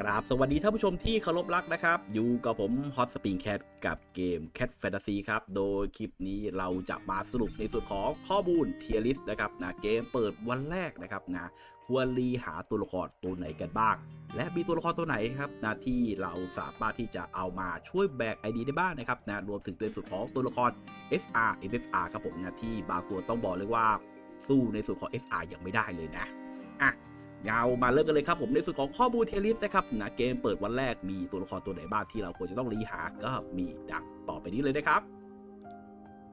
กราบสวัสดีท่านผู้ชมที่เคารพรักนะครับ อยู่กับผมฮอตสปริงแคทกับเกม Cat Fantasy ครับ โดยคลิปนี้เราจะมาสรุปในส่วนของข้อมูลเทียริสนะครับนะเกมเปิดวันแรกนะครับนะควรรีหาตัวละครตัวไหนกันบ้าง และมีตัวละครตัวไหนครับนะที่เราสามารถที่จะเอามาช่วยแบกไอดีได้บ้างนะครับนะรวมถึงในส่วนของตัวละคร SR SSR ครับผมนะที่บางตัวต้องบอกเลยว่าสู้ในส่วนของ SR ยังไม่ได้เลยนะอะ ยาวมาเริ่มกันเลยครับผมในส่วนของข้อมูลเทลิสนะครับนะเกมเปิดวันแรกมีตัวละครตัวไหนบ้างที่เราควรจะต้องรีหาก็มีดังต่อไปนี้เลยนะครับ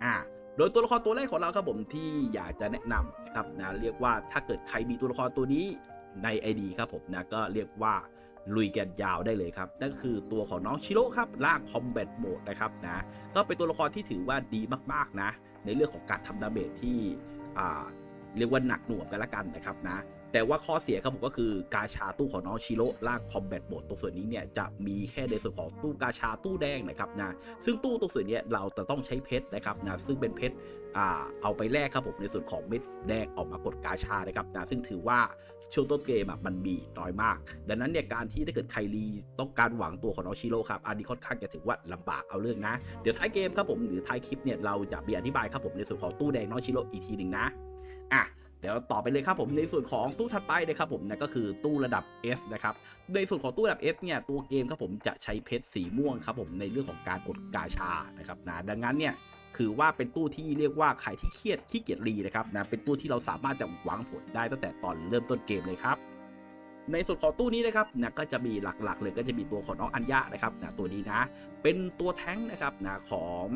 อ่าโดยตัวละครตัวแรกของเราครับผมที่อยากจะแนะนำนะครับนะเรียกว่าถ้าเกิดใครมีตัวละครตัวนี้ใน ID ครับผมนะก็เรียกว่าลุยแกนยาวได้เลยครับ นั่นคือตัวของน้องชิโร่ครับล่างคอมแบทโหมดนะครับนะก็เป็นตัวละครที่ถือว่าดีมากๆนะ ในเรื่องของการทำดาเมจที่อ่าเรียกว่าหนักหน่วงกันละกันนะครับนะ แต่ว่าข้อเสียครับผมก็คือกาชาตู้ของน้องชิโร่ลากคอมแบทโหมดตรงส่วนนี้เนี่ยจะมีแค่ในส่วนของตู้กาชาตู้แดงนะครับนะซึ่งตู้ตรงส่วนนี้เราจะต้องใช้เพชรนะครับนะซึ่งเป็นเพชรอ่าเอาไปแลกครับผมในส่วนของเม็ดแดงออกมากดกาชานะครับนะซึ่งถือว่าช่วงต้นเกมมันมีน้อยมาก ดังนั้นเนี่ยการที่ถ้าเกิดใครรีต้องการหวังตัวของน้องชิโร่ครับอันนี้ค่อนข้างจะถือว่าลำบากเอาเรื่องนะ เดี๋ยวท้ายเกมครับผมหรือท้ายคลิปเนี่ยเราจะมีอธิบายครับผมในส่วนของตู้แดงน้องชิโร่อีกทีหนึ่งนะอะ ดี๋ยวต่อไปเลยครับผมในส่วนของตู้ถัดไปนะครับผมนะก็คือตู้ระดับ S นะครับในส่วนของตู้ระดับ S เนี่ยตัวเกมครับผมจะใช้เพชรสีม่วงครับผมในเรื่องของการกดกาชานะครับนะดังนั้นเนี่ยคือว่าเป็นตู้ที่เรียกว่าใครที่เครียดขี้เกียจรีนะครับนะเป็นตู้ที่เราสามารถจะหวังผลได้ตั้งแต่ตอนเริ่มต้นเกมเลยครับในส่วนของตู้นี้นะครับนะก็จะมีหลักๆ เลยก็จะมีตัวของน้องอัญญานะครับนะตัวนี้นะ เป็นตัวแท้งนะครับนะของ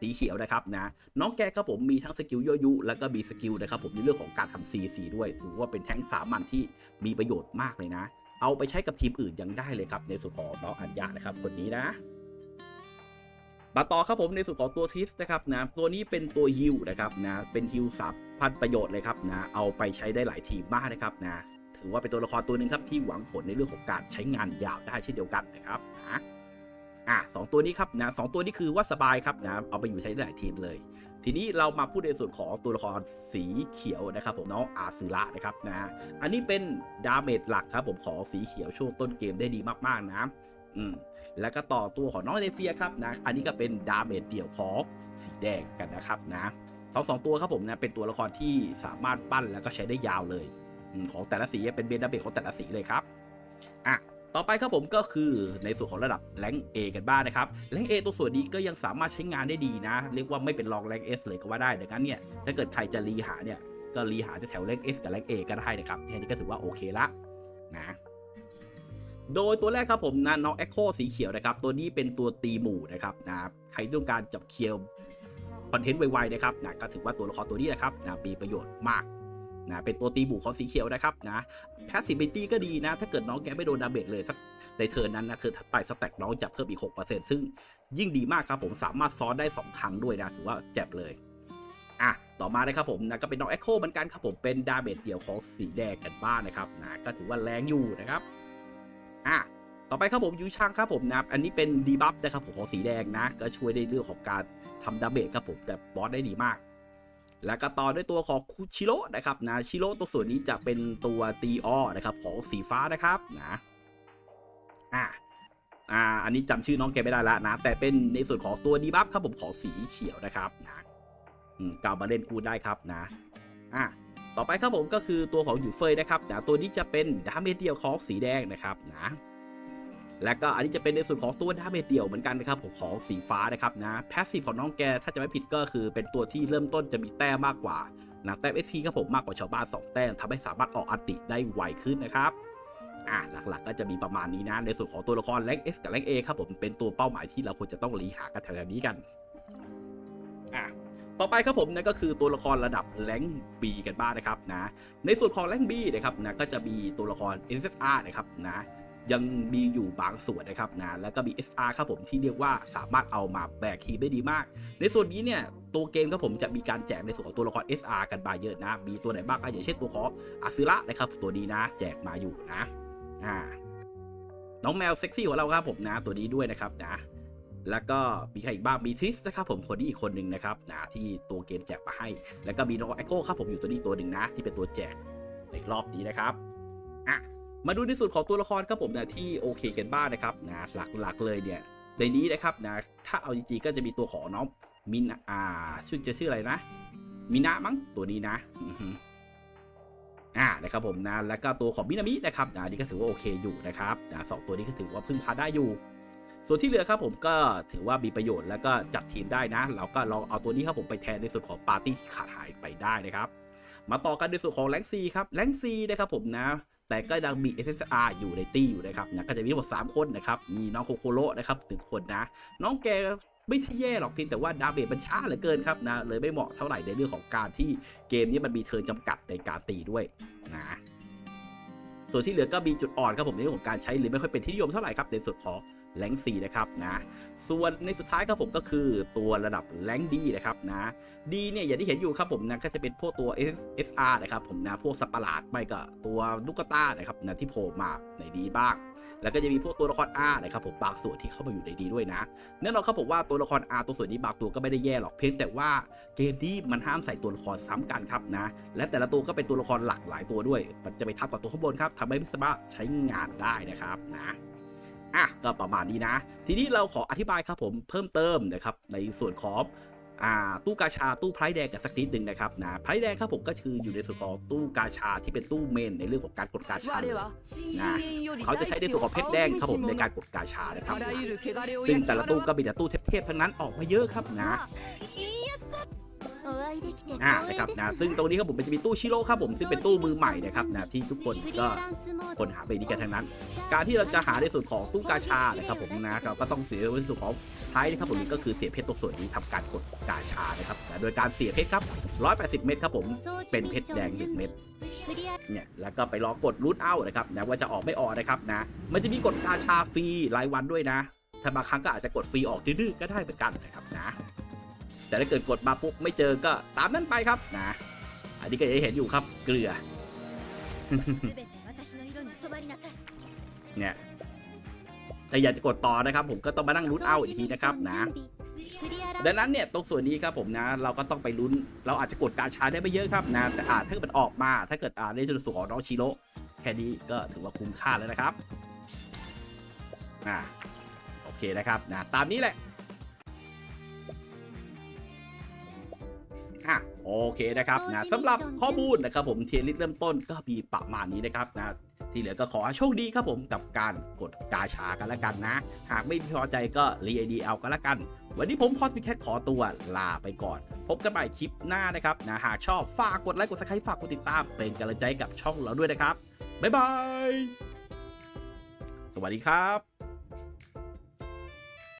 สีเขียวนะครับนะน้องแกครับผมมีทั้งสกิลยั่วยุ แล้วก็มีสกิลนะครับผมในเรื่องของการทำ CC ด้วยถือว่าเป็นแท้งสามัญที่มีประโยชน์มากเลยนะ เอาไปใช้กับทีมอื่นยังได้เลยครับในส่วนของน้องอัญญานะครับคนนี้นะมาต่อครับผมในส่วนของตัวทิสนะครับนะตัวนี้เป็นตัวฮิวนะครับนะเป็นฮิวสับพันประโยชน์เลยครับนะเอาไปใช้ได้หลายทีมมากนะครับนะถือว่าเป็นตัวละครตัวหนึ่งครับที่หวังผลในเรื่องของการใช้งานยาวได้เช่นเดียวกันนะครับนะ อะสองตัวนี้ครับนะสองตัวนี้คือว่าสบายครับนะเอาไปอยู่ใช้ได้หลายทีมเลย ทีนี้เรามาพูดในส่วนของตัวละครสีเขียวนะครับผมน้องอาซึระนะครับนะอันนี้เป็นดาเมจหลักครับผมของสีเขียวช่วงต้นเกมได้ดีมากๆนะอืมแล้วก็ต่อตัวของน้องเนเฟียครับนะอันนี้ก็เป็นดาเมจเดี่ยวของสีแดงกันนะครับนะทั้งสองตัวครับผมนะเป็นตัวละครที่สามารถปั้นแล้วก็ใช้ได้ยาวเลยอของแต่ละสีเป็นเบนดาเมจของแต่ละสีเลยครับอะ ต่อไปครับผมก็คือในส่วนของระดับแรง A กันบ้างนะครับแรง A ตัวส่วนนี้ก็ยังสามารถใช้งานได้ดีนะ เรียกว่าไม่เป็นรองแรง S เลยก็ว่าได้ดังนั้นเนี่ยถ้าเกิดใครจะรีหาเนี่ยก็รีหาแถวแรง S กับแรง A ก็ได้นะครับแค่นี้ก็ถือว่าโอเคละนะโดยตัวแรกครับผมนะน้อง Echo สีเขียวนะครับ ตัวนี้เป็นตัวตีหมู่นะครับนะใครต้องการจับเคียวคอนเทนต์ไวๆนะครับนะก็ถือว่าตัวละครตัวนี้นะครับนะมีประโยชน์มาก นะเป็นตัวตีหมู่ของสีเขียวนะครับนะแพสซิบิตี้ก็ดีนะ ถ้าเกิดน้องแกไม่โดนดาเมจเลยสักในเทิร์นนั้นนะเทิร์นถัดไปสแต็กน้องจะเพิ่มอีก 6%ซึ่งยิ่งดีมากครับผมสามารถซ้อนได้ 2 ครั้งด้วยนะ ถือว่าแจ็บเลยอะต่อมาเลยครับผมนะก็เป็นน้อง Echo เหมือนกันครับผมเป็นดาเมจเดี่ยวของสีแดงกันบ้างนะครับนะก็ถือว่าแรงอยู่นะครับอะต่อไปครับผมยูชังครับผมนะอันนี้เป็นดีบัฟนะครับผมของสีแดงนะ ก็ช่วยในเรื่องของการทำดาเมจครับผมแต่บอสได้ดีมาก แล้วก็ต่อด้วยตัวของคุชิโร่นะครับนะชิโร่ตัวส่วนนี้จะเป็นตัวตีออนะครับของสีฟ้านะครับนะอ่าอ่าอันนี้จำชื่อน้องแกไม่ได้ละนะ แต่เป็นในส่วนของตัวดีบัฟครับผมของสีเขียวนะครับนะอืมกล่ามาเล่นกูได้ครับนะอ่าต่อไปครับผมก็คือตัวของยูเฟยนะครับนะตัวนี้จะเป็นดาเมจเดียวของสีแดงนะครับนะ และก็อันนี้จะเป็นในส่วนของตัวดาเมจเดี่ยวเหมือนกันนะครับผมของสีฟ้านะครับนะแพสซีฟของน้องแกถ้าจะไม่ผิดก็คือเป็นตัวที่เริ่มต้นจะมีแต้มมากกว่านะแต้ม SP ครับผมมากกว่าชาวบ้าน 2 แต้มทำให้สามารถออกอันติได้ไวขึ้นนะครับอ่าหลักๆก็จะมีประมาณนี้นะในส่วนของตัวละครแรง S กับแรง A ครับผมเป็นตัวเป้าหมายที่เราควรจะต้องรีหากันแถวนี้กันอ่าต่อไปครับผมนั่นก็คือตัวละครระดับแรง B กันบ้างนะครับนะในส่วนของแรง B นะครับนะก็จะมีตัวละคร SFR นะครับนะ ยังมีอยู่บางส่วนนะครับนะแล้วก็มี SR ครับผมที่เรียกว่าสามารถเอามาแบกทีมได้ดีมาก ในส่วนนี้เนี่ยตัวเกมครับผมจะมีการแจกในส่วนของตัวละคร SR กันบาเยอะนะ มีตัวไหนบ้างก็อย่างเช่นตัวของอาซึระนะครับตัวนี้นะ แจกมาอยู่นะอ่าน้องแมวเซ็กซี่ของเราครับผมนะตัวนี้ด้วยนะครับนะแล้วก็มีใครอีกบ้างมีทิสนะครับผมคนนี้อีกคนหนึ่งนะครับนะที่ตัวเกมแจกมาให้ แล้วก็มีน้องแอคโคครับผมอยู่ตัวนี้ตัวหนึ่งนะ ที่เป็นตัวแจกในรอบนี้นะครับอะ มาดูในส่วนของตัวละครครับผมนะที่โอเคกันบ้างนะครับนะหลักๆเลยเนี่ยในนี้นะครับนะถ้าเอาจริงๆก็จะมีตัวของน้องมินอ่าชื่อจะชื่ออะไรนะมินะมั้งตัวนี้นะอ่านะครับผมนะแล้วก็ตัวของมินามินะครับนะอันนี้ก็ถือว่าโอเคอยู่นะครับสองตัวนี้ก็ถือว่าพึ่งพาได้อยู่ ส่วนที่เหลือครับผมก็ถือว่ามีประโยชน์แล้วก็จัดทีมได้นะ เราก็ลองเอาตัวนี้ครับผมไปแทนในส่วนของปาร์ตี้ที่ขาดหายไปได้นะครับ มาต่อกันในส่วนของแรงซีครับแรงซีนะครับผมนะ แต่ก็ยังมี SSR อยู่ในตี้อยู่นะครับนะก็จะมีทั้งหมด3คนนะครับมีน้องโคโคโร่นะครับถึงคนนะ น้องแกไม่ใช่แย่หรอกเพียงแต่ว่าดาเมจมันช้าเหลือเกินครับนะเลยไม่เหมาะเท่าไหร่ในเรื่องของการที่เกมนี้มันมีเทิร์นจำกัดในการตีด้วยนะส่วนที่เหลือก็มีจุดอ่อนครับผมในเรื่องของการใช้หรือไม่ค่อยเป็นที่นิยมเท่าไหร่ครับในส่วนของ แรงซีนะครับนะส่วนในสุดท้ายครับผมก็คือตัวระดับแรงดีนะครับนะดีเนี่ยอย่างที่เห็นอยู่ครับผมนะก็จะเป็นพวกตัว SR นะครับผมนะพวกสัตว์ปหลาดไม่ก็ตัวลูกกระต้านะครับนะที่โผล่มาในดีบ้าง แล้วก็จะมีพวกตัวละคร R นะครับผมบางส่วนที่เข้ามาอยู่ในดีด้วยนะแน่นอนครับผมว่าตัวละคร R ตัวส่วนนี้บางตัวก็ไม่ได้แย่หรอกเพียงแต่ว่าเกมนี้มันห้ามใส่ตัวละครซ้ำกันครับนะและแต่ละตัวก็เป็นตัวละครหลากหลายตัวด้วย มันจะไปทับกับตัวข้างบนครับทำให้ไม่สามารถใช้งานได้นะครับนะ อะก็ประมาณนี้นะ ทีนี้เราขออธิบายครับผมเพิ่มเติมนะครับในส่วนของอ่าตู้กาชาตู้ไพรแดงกันสักนิดหนึ่งนะครับนะไพรแดงครับผมก็คืออยู่ในส่วนของตู้กาชาที่เป็นตู้เมนในเรื่องของการกดกาชาเลยนะเขาเขาจะจะใช้ใช้ในในตัตัววขขอองงเพเพชชรรแดแดงงคครัรับบผผมมในในกาการรกกดดกาชานะครับนะซึ่ซึ่งงแต่แต่ละละตู้ตู้ก็มีแต่ตู้เทพๆทั้งนั้นออกมาเยอะครับนะ อ่าอ่านะนะคครัรับบนะนะซึ่ซึ่งงตตรรงงนี้นี้ครับผมมันจะมีตู้ชิโร่ครับผมซึ่งเป็นตู้มือใหม่นะครับนะที่ทุกคนก็ก็คนหาไปนี้กันทั้งนั้น การที่เราจะหาในส่วนของตู้กาชานะครับผมนะเราก็ต้องเสียในส่วนของท้ายนะครับผมนี่ก็คือเสียเพชรตรงส่วนนี้ทำการกดกาชานะครับนะโดยการเสียเพชรครับ 180 เม็ดครับผมเป็นเพชรแดงหนึ่งเม็ดเนี่ยแล้วก็ไปรอกดรูทเอานะครับนะว่าจะออกไม่ออกนะครับนะมันจะมีกดกาชาฟรีรายวันด้วยนะถ้าบางครั้งก็อาจจะกดฟรีออกดื้อๆก็ได้เหมือนกันนะครับนะ แต่ถ้าเกิดกดมาปุ๊บไม่เจอก็ตามนั้นไปครับนะ อันนี้ก็จะเห็นอยู่ครับเกลือเนี่ยถ้าอยากจะกดต่อนะครับ ผมก็ต้องมานั่งรูทเอาอีกทีนะครับนะดังนั้นเนี่ยตรงส่วนนี้ครับผมนะ เราก็ต้องไปลุ้น เราอาจจะกดการชาได้ไม่เยอะครับนะแต่อาจถ้าเกิดมันออกมา ถ้าเกิดอ่าในส่วนของน้องชิโร่แค่นี้ก็ถือว่าคุ้มค่าแล้วนะครับอ่าโอเคนะครับนะตามนี้แหละ อะโอเคนะครับนะสำหรับข้อมูลนะครับผมเทียร์ลิสต์เริ่มต้นก็มีประมาณนี้นะครับนะที่เหลือก็ขอให้โชคดีครับผมกับการกดกาชากันแล้วกันนะ หากไม่พอใจก็รีไอดีเอากันแล้วกัน วันนี้ผมพอสพิแคทขอตัวลาไปก่อน พบกันใหม่คลิปหน้านะครับนะหากชอบฝากกดไลค์กดซับสไครต์ฝากกดติดตามเป็นกำลังใจให้กับช่องเราด้วยนะครับบ๊ายบาย สวัสดีครับ